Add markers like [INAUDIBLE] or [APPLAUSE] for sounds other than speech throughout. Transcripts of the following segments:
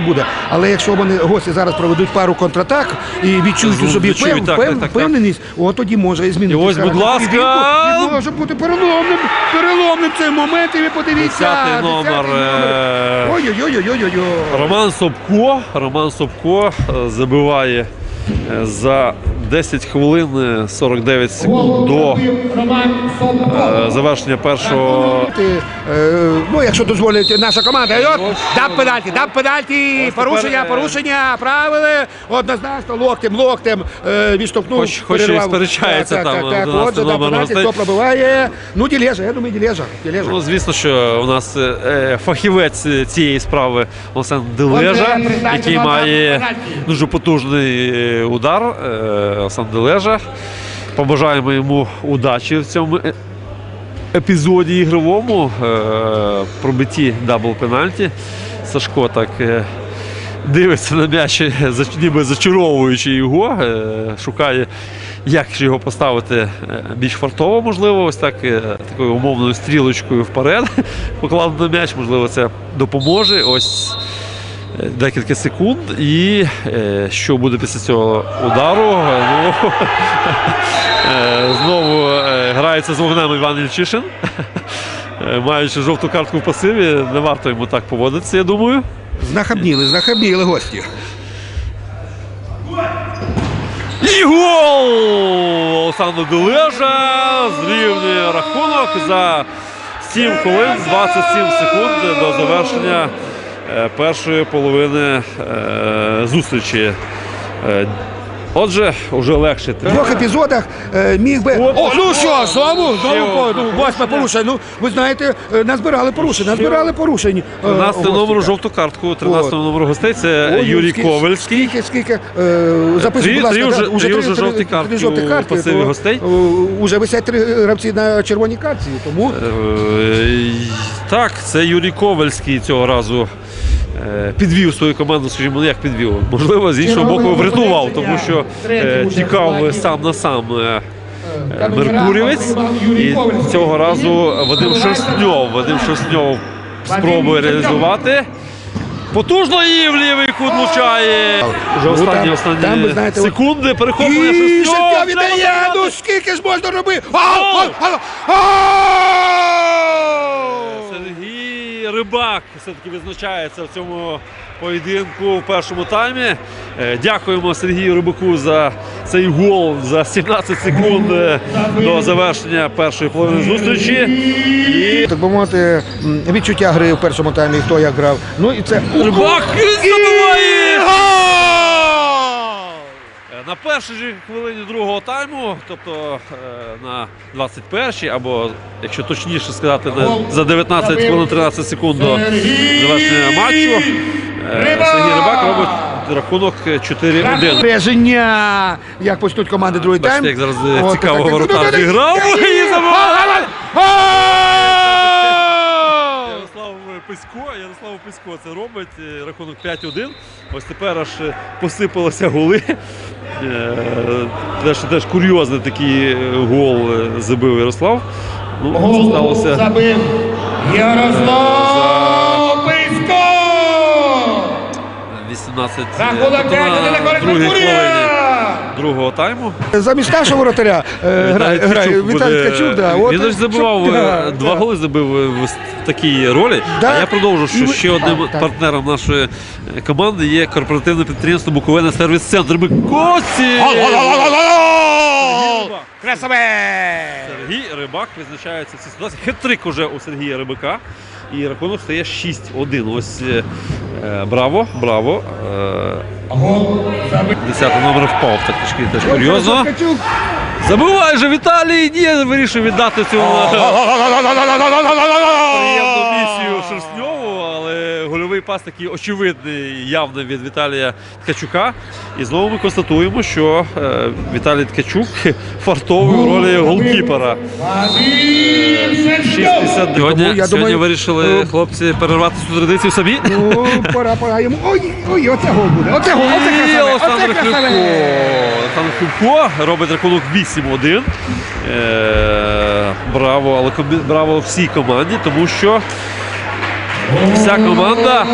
буде. Але якщо вони гості зараз проведуть пару контратак і відчують у собі Відчують, пев- так, так, так, так. впевненість, от тоді може і змінити. І ось, будь ласка. І може бути переломним, переломним цей момент, і ви подивіться. Десятий номер, е, Ой-ой-ой-ой-ой-ой. Роман Собко. Роман Собко е, забиває е, за 10 хвилин е, 49 секунд до е, завершення першого. Е, ну, якщо дозволить наша команда, от, дав пенальті, дав пенальті, порушення, е, порушення, правили, однозначно, локтем, локтем е, відштовхнув. Хоч- хоч і сперечається там, так, так, 11 отже, дав пенальті, хто пробиває, ну, Ділежа, я думаю, Ділежа, Ділежа. Ну, звісно, що у нас е, е, фахівець цієї справи Олександр Дележа, який має дуже потужний е, удар. Е, Олександр Дележа. Побажаємо йому удачі в цьому е- епізоді ігровому. Е, Пробитті дабл пенальті. Сашко так. е, Дивиться на м'яч, ніби зачаровуючи його, шукає, як його поставити більш фартово, можливо, ось так такою умовною стрілочкою вперед. [LAUGHS] Покладено м'яч, можливо, це допоможе. Ось декілька секунд. І е, що буде після цього удару? Ну, [LAUGHS] е, знову е, грається з вогнем Іван Ільчишин. Маючи жовту картку в пасиві, не варто йому так поводитися, я думаю. Знахабніли, знахабніли гості. І гол! Олександр Дележа зрівнює рахунок за 7 хвилин 27 секунд до завершення першої половини е, зустрічі. Е, Отже, вже легше. В двох епізодах е, міг би. От. О, ну що, знову, знову ну, восьме порушення. Ну, ви знаєте, е, назбирали порушень, назбирали порушень. е, 13 гості. номеру жовту картку, 13 От. номеру гостей це Ой, Юрій скільки- Ковальський. Скільки, скільки, е, записуй, Три- будь ласка, три да, вже- три вже жовті картки у пасиві то, гостей. е, Уже висять три гравці на червоній картці, тому Е, Так, це Юрій Ковальський цього разу е, підвів свою команду, скажімо, ну як підвів. Можливо, з іншого боку, врятував, тому що е, тікав сам на сам е, е, Меркурівець. І цього разу Вадим Шерстньов. Вадим Шерстньов спробує реалізувати. Потужно і в лівий кут влучає. Вже Ну, останні, останні там, знаєте, секунди перехоплення І Шерстньов. віддає, ну скільки ж можна робити? А, Гол! а, а, а! Сергій Рибак все-таки визначається в цьому поєдинку в першому таймі. Е, Дякуємо Сергію Рибаку за цей гол за 17 секунд е, до завершення першої половини зустрічі. І Так би мовити, відчуття гри в першому таймі, хто як грав. Ну і це Рибак забиває! Е, На першій же хвилині другого тайму, тобто е, на 21-й, або якщо точніше сказати, на, за 19 хвилин 13 секунд до завершення матчу, е, Сергій Рибак робить рахунок 4-1. Береження. Як почнуть команди другий Бачите, тайм. як зараз е, От, цікаво воротар зіграв і! Ярослав Писько, Ярослав Писько це робить. Рахунок 5-1. Ось тепер аж посипалися голи. Е, Теж, теж курйозний такий е, гол е, забив Ярослав. Ну, Гол сталося забив Ярослав Писько! 18 е, Рахунок тобто 5 на на користь Меркурія! Другого тайму. Замість нашого воротаря е, грає, Віталій грає Ткачук Віталій Ткачук. Да, Він ж забивав е, да, два да. голи забив е, в такій ролі. Да. А я продовжу, що ще одним партнером нашої е, команди є корпоративне підприємство Буковина сервіс центр Бикоці. Красаве! Сергій Рибак визначається в цій ситуації. Хитрик уже у Сергія Рибака. І рахунок стає 6-1. Ось е, е, браво, браво. Е, 10 номер впав. Так трішки теж курйозно. Забуває же Віталій. Ні, вирішив віддати цю приємну місію Шерстньову, гольовий пас такий очевидний, явно від Віталія Ткачука. І знову ми констатуємо, що е, Віталій Ткачук [LAUGHS] фартовий у ролі голкіпера. Вадим Шевчук! 60 Сьогодні, я сьогодні думаю, вирішили е, хлопці перервати цю традицію самі. Ну, пора, пора йому. Ой, ой, оце гол буде. Оце гол, оце красаве, Олександр Хрюко. Олександр Хрюко робить рахунок 8-1. Е, браво, але браво всій команді, тому що вся команда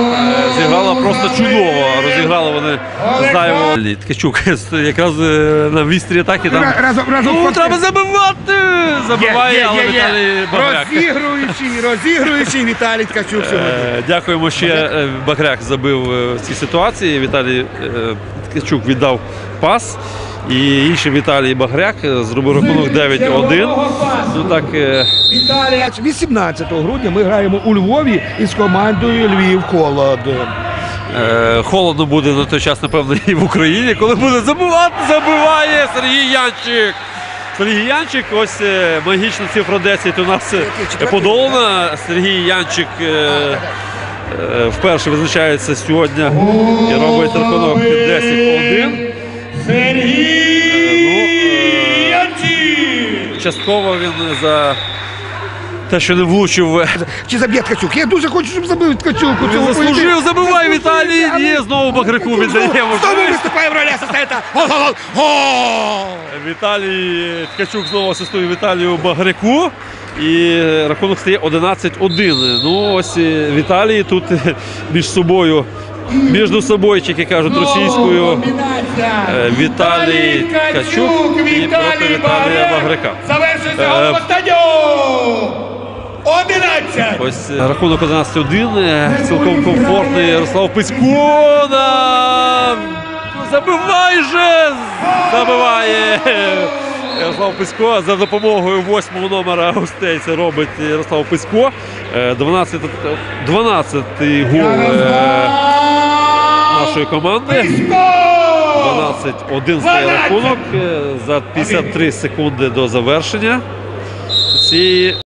зіграла просто чудово. Розіграли вони зайво. Ткачук [LAUGHS] якраз е, на вістрі атаки там. Разом- разом ну, треба забивати! Забиває, але Віталій Багряк. Розігруючий, розігруючий Віталій Ткачук сьогодні. Е, Дякуємо ще е, Багряк забив в цій ситуації. Віталій Ткачук віддав пас. І інший Віталій Багряк е, зробив рахунок 9-1. Ну так е, Віталій 18 грудня ми граємо у Львові із командою Львів Холод. е, холодно буде на той час, напевно, і в Україні, коли буде забивати, забиває Сергій Янчик. Сергій Янчик, ось магічна цифра 10 у нас подолана. Сергій Янчик вперше визначається сьогодні і робить рахунок 10-1. Частково він за те, що не влучив. Чи заб'є Ткачук? Я дуже хочу, щоб забив Ткачук. у Він цьому заслужив, поєдинку. забиває Віталій. І знову Багрику віддає Знову можливість. виступає в ролі асистента. Гол, гол, гол. Гол! Віталій Ткачук знову асистує Віталію Багрику. І рахунок стає 11-1. Ну ось е, Віталій тут е, між собою, між собою, кажуть російською. Е, Віталій Ткачук і проти Віталія Багряк. Завершується Е, 11. Ось е, рахунок 11-1. е, Цілком комфортний. Ярослав Писько. на- Забивай же! Забиває! Ярослав Писько за допомогою восьмого номера гостей це робить Ярослав Писько. Е, 12 12-й гол нашої команди. 12-1 стає рахунок е, за 53 секунди до завершення. Ці